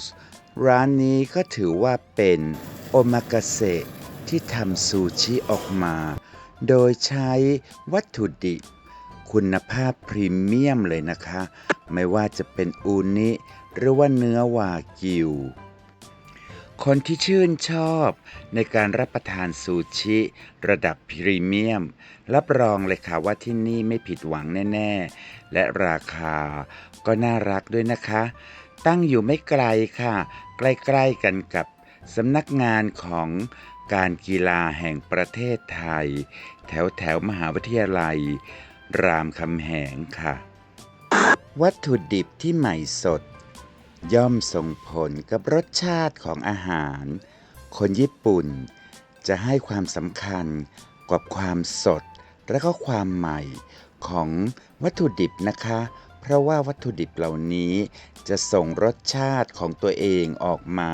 ส์ร้านนี้ก็ถือว่าเป็นโอมากาเสะที่ทำซูชิออกมา โดยใช้วัตถุดิบคุณภาพพรีเมียมเลยนะคะ ไม่ว่าจะเป็นอูนิหรือว่าเนื้อวากิว คนที่ชื่นชอบในการรับประทานซูชิ ระดับพรีเมียม รับรองเลยค่ะว่าที่นี่ไม่ผิดหวังแน่ ๆ และราคาก็น่ารักด้วยนะคะ ตั้งอยู่ไม่ไกลค่ะ ใกล้ๆกันกับสำนักงานของการกีฬาแห่งประเทศไทย แถวแถวมหาวิทยาลัย รามคำแหงค่ะ วัตถุดิบที่ใหม่สด ย่อมส่งผลกับรสชาติของอาหาร คนญี่ปุ่นจะให้ความสำคัญกับความสดและก็ความใหม่ของวัตถุดิบนะคะ ราะว่าวัตถุดิบเหล่านี้จะส่งรสชาติของตัวเองออกมา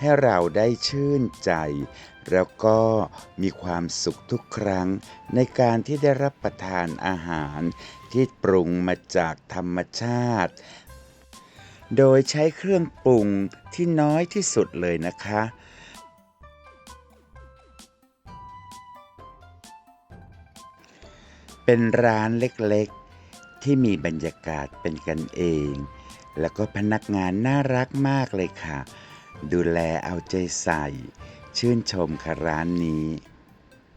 ให้เราได้ชื่นใจ แล้วก็มีความสุขทุกครั้ง ในการที่ได้รับประทานอาหาร ที่ปรุงมาจากธรรมชาติ โดยใช้เครื่องปรุงที่น้อยที่สุดเลยนะคะเป็นร้านเล็กๆ ที่มีบรรยากาศเป็นกันเอง แล้วก็พนักงานน่ารักมากเลยค่ะ ดูแลเอาใจใส่ ชื่นชมค่ะร้านนี้